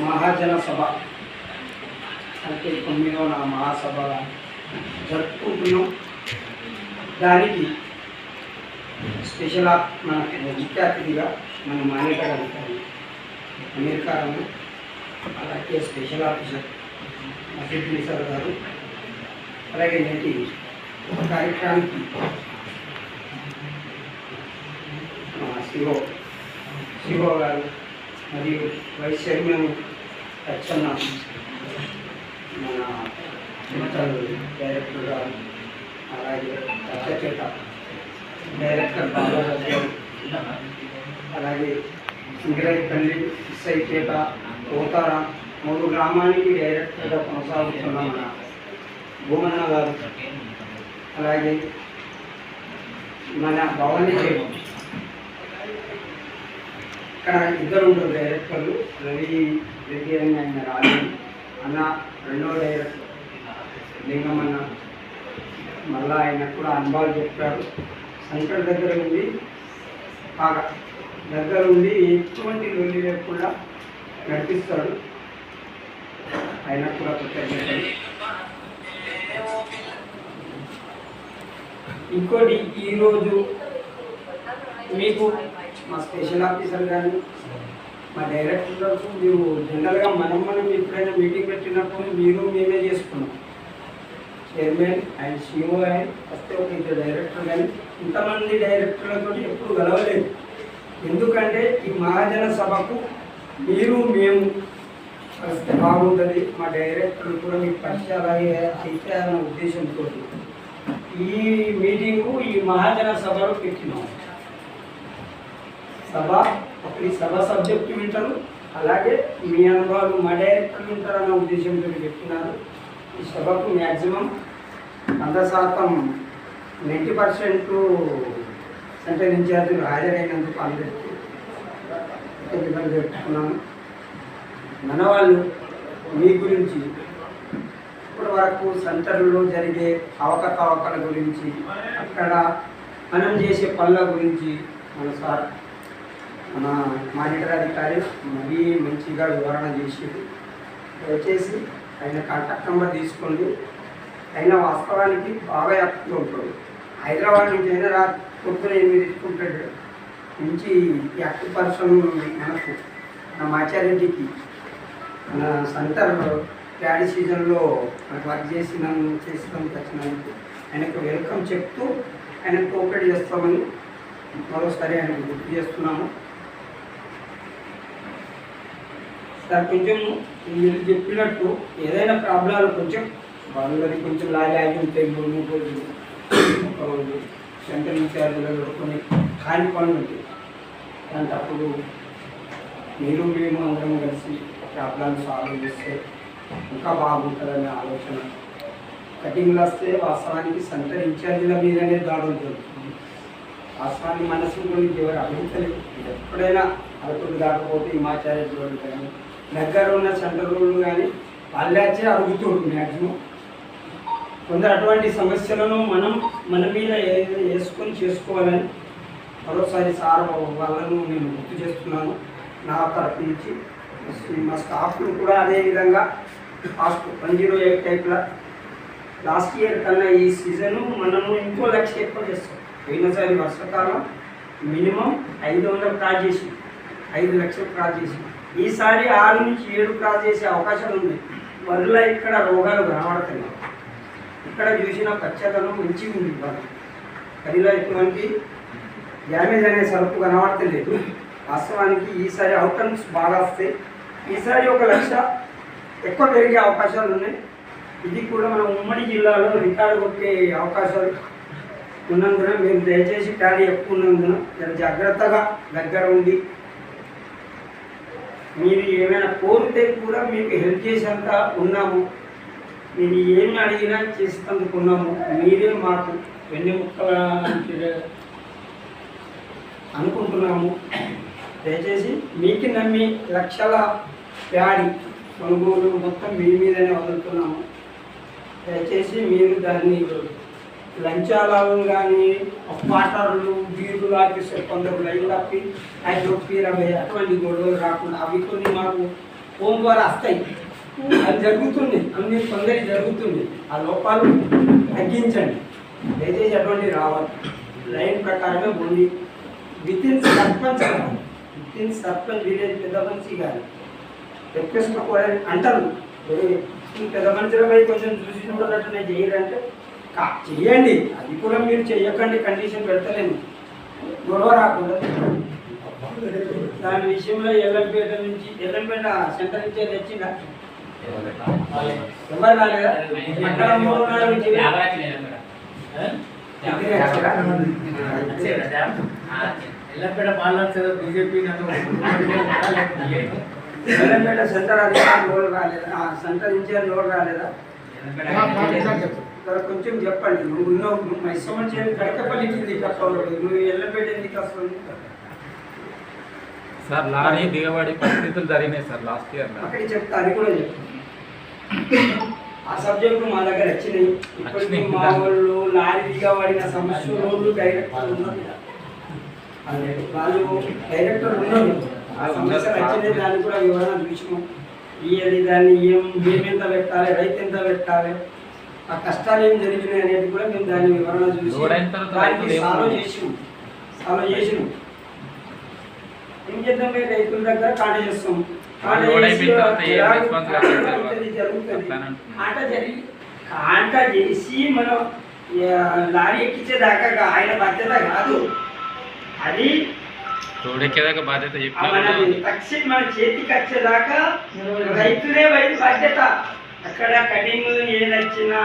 మహాజన సభ అంటే తొమ్మిదో నా మహాసభ జరుపుకుంటున్నాం దానికి స్పెషల్ ఆ- మన ముఖ్య అతిథిగా మన మానేటర్ అధికారి అమెరికా రాము అలాగే స్పెషల్ ఆఫీసర్ అసిఫ్ నిసార్ గారు అలాగే నేటి కార్యక్రమానికి మా శివో శివో గారు మరియు వైస్ చైర్మన్ అచ్చన్న మన మెడికల్ డైరెక్టర్ గారు అలాగే అత్తచేట డైరెక్టర్ బాలరాజు గారు అలాగే సింగరాయపల్లి ఇస్సైపేట కోతార మూడు గ్రామానికి డైరెక్టర్గా కొనసాగుతున్న మన భూమన్న గారు అలాగే మన భవానీ చేరు ఇక్కడ ఇద్దరు ఉంటారు డైరెక్టర్లు రవి రెడ్డి అని ఆయన రాజు అన్న రెండో డైరెక్టర్ లింగమన్న. మళ్ళా ఆయన కూడా అనుభవాలు చెప్పారు. శంకర్ దగ్గర ఉండి బాగా దగ్గర ఉండి ఎటువంటి లొల్లి లేకుండా నడిపిస్తాడు. ఆయన కూడా కృతజ్ఞతలు ఇంకోటి ఈరోజు మీకు మా స్పెషల్ ఆఫీసర్ కానీ మా డైరెక్టర్లకు మీరు జనరల్గా మనం మనం ఎప్పుడైనా మీటింగ్ పెట్టినప్పుడు మీరు మేమే చేసుకున్నాం. Chairman and CEO and first ఒక ఇద్దరు డైరెక్టర్ కానీ ఇంతమంది డైరెక్టర్లతో ఎప్పుడు గెలవలేదు ఎందుకంటే ఈ మహాజన సభకు మీరు మేము వస్తే బాగుంటుంది మా డైరెక్టర్లు కూడా మీకు పరిచయాలు అయితే అన్న ఉద్దేశంతో ఈ మీటింగు ఈ మహాజన సభలో పెట్టినాం. సభ ఈ సభ సబ్జెక్టు వింటారు. అలాగే మీ అనుభవాలు మా డైరెక్టర్లు వింటారన్న ఉద్దేశంతో చెప్తున్నారు. ఈ సభకు మ్యాక్సిమం వంద శాతం నైంటీ పర్సెంట్ సెంట్రల్ ఇన్ఛార్జీలు హాజరైనందుకు అందరికీ కృతజ్ఞతలు చెప్తున్నాను మన వాళ్ళు మీ గురించి ఇప్పటి వరకు సెంటర్లో జరిగే అవకతవకల గురించి అక్కడ మనం చేసే పనుల గురించి మన సార్ మన మానిటర్ అధికారి మరీ మంచిగా వివరణ చేసేది దయచేసి ఆయన కాంటాక్ట్ నెంబర్ తీసుకోండి. ఆయన వాస్తవానికి బాగా యాక్టివ్ ఉంటాడు. హైదరాబాద్ నుంచి అయినా రా పొద్దున ఎనిమిది తీసుకుంటాడు. మంచి యాక్టివ్ పర్సన్ మనకు మన మాచారెడ్డికి మన సెంటర్ ప్యాడీ సీజన్లో మనకు వర్క్ చేసిన చేసినందుకు వచ్చినందుకు ఆయనకు వెల్కమ్ చెప్తూ ఆయనకు కోఆపరేట్ చేస్తామని మరోసారి ఆయనకు గుర్తు చేస్తున్నాము. సార్ కొంచెం మీరు చెప్పినట్టు ఏదైనా ప్రాబ్లాలు కొంచెం వాళ్ళది కొంచెం లాగి ఉంటాయి మూడు మూడు రోజులు ఒక రోజు సెంటర్ ఇన్ఛార్జీలలో కొన్ని కాని పనులు ఉంటాయి. అలాంటప్పుడు మీరు మేము అందరం కలిసి ప్రాబ్లం సాల్వ్ చేస్తే ఇంకా బాగుంటుందనే ఆలోచన. కటింగ్లు వస్తే వాస్తవానికి సెంట్రల్ ఇన్ఛార్జీల మీదనే దాడులు జరుగుతుంది వాస్తవానికి మనసు గురించి ఎవరు అడుగుతలేదు ఎప్పుడైనా అడుగుతుంది దాకపోతే హిమాచార్య రోడ్డు కానీ దగ్గర ఉన్న సెంటర్లు కానీ వాళ్ళే వచ్చి అడుగుతున్నారు మ్యాక్సిమం కొందరు అటువంటి సమస్యలను మనం మన మీద వేసుకొని చేసుకోవాలని మరోసారి సార్ వాళ్ళను నేను గుర్తు చేస్తున్నాను. నా తరఫు నుంచి మా స్టాఫ్ను కూడా అదేవిధంగా ఫాస్ట్ వన్ జీరో ఎయిట్ టైప్లో. లాస్ట్ ఇయర్ కన్నా ఈ సీజను మనము ఇంకో లక్ష ఎక్కువ చేస్తాం. పోయినసారి వర్షాకాలం మినిమం ఐదు వందలు క్రాస్ చేసి ఐదు లక్షలు క్రాస్ చేసి ఈసారి ఆరు నుంచి ఏడు క్రాస్ చేసే అవకాశాలు ఉంది. వల్ల ఇక్కడ రోగాలు కనబడుతున్నాయి ఇక్కడ చూసిన పచ్చదనం మంచిగా ఉంది ఇవాళ. వరిలో ఎటువంటి డ్యామేజ్ అనే సరుకు కనబడతలేదు. వాస్తవానికి ఈసారి అవుట్కమ్స్ బాగా వస్తాయి. ఈసారి ఒక లక్ష ఎక్కువ పెరిగే అవకాశాలు ఉన్నాయి. ఇది కూడా మన ఉమ్మడి జిల్లాలో రికార్డు కొట్టే అవకాశాలు ఉన్నందున మీరు దయచేసి ట్యాలీ ఎక్కువ ఉన్నందున జాగ్రత్తగా దగ్గర ఉండి మీరు ఏమైనా కోరితే కూడా మీకు హెల్ప్ చేసేంత ఉన్నాము. మీరు ఏమి అడిగినా చేసేందుకు ఉన్నాము మీరే మాకు వెన్నెముక్కల అనుకుంటున్నాము. దయచేసి మీకు నమ్మి లక్షల ప్యాడి కొనుగోలు మొత్తం మీ మీదనే వదులుతున్నాము. దయచేసి మీరు దాన్ని లంచాలను కానీ క్వార్టర్లు వీరు లాంటి కొందరు లైన్ తప్పి హైడ్రోపీరవే అటువంటి గొడవలు రాకుండా అవి కొన్ని మాకు ఫోన్ ద్వారా వస్తాయి. అది జరుగుతుంది అన్ని కొందరి జరుగుతుంది ఆ లోపాలు తగ్గించండి. దయచేసి అటువంటి రావాలి లైన్ ప్రకారమే ఉంది with in sarpanch with in sarpanch village పెద్ద మనిషి కానీ రిక్వెస్ట్ కూడా అంటారు. "ఏ, ఈ పెద్ద కొంచెం చూసి చూడనట్టునే చేయరంటే చేయాలంటే చేయండి అది కూడా మీరు చేయకండి కండిషన్ పెడతలేను గొడవ రాకుండా. దాని విషయంలో ఎల్లంపేట నుంచి ఎల్లంపేట సెంటర్ నుంచి తెచ్చిందా? ఎవరు రాలేదా? ఎక్కడ మూడు పాలన బీజేపీ ఎల్లంపేట సెంటర్ అధికారులు లోడ్ రాలేదా? ఆ, సెంటర్ ఇన్ఛార్జ్ లోడ్ రాలేదా? ఇక్కడ కొంచెం చెప్పండి. నువ్వు ఉన్నావు నువ్వు మా ఇష్టం వచ్చి కడకపల్లికి ఎందుకు వస్తావు నువ్వు ఎల్లపేట ఎందుకు వస్తుంది సార్ లారీ దిగబడి పరిస్థితులు జరిగినాయి సార్ లాస్ట్ ఇయర్. అక్కడికి చెప్తా అది కూడా చెప్తా ఆ సబ్జెక్టు మా దగ్గర వచ్చినాయి. మా వాళ్ళు లారీ దిగబడిన సమస్య రోడ్లు డైరెక్టర్ ఉన్నారు వాళ్ళు డైరెక్టర్ ఉన్నారు. ఆ సమస్యలు వచ్చినాయి దాన్ని కూడా వివరణ చూసినాం ఇయ్యది దాన్ని ఏం ఏమెంత పెట్టాలి రైతు ఎంత పెట్టాలి? ఆ కష్టాలు ఏం జరిగినాయి అనేది కూడా మేము దాని వివరణ చూసి దానికి సాల్వ్ చేసినాం ఏం చేద్దాం మేము రైతుల దగ్గర కాంట చేస్తాం? కాంట చేసి? జరుగుతుంది. కాంట జరిగి కాంట చేసి మనం లారీ ఎక్కించేదాకా ఆయన బాధ్యత కాదు. అది రోడ్ ఎక్కేదాకా బాధ్యత మన చేతికి వచ్చేదాకా రైతులే బాధ్యత. అక్కడ కటింగ్ ఏదొచ్చినా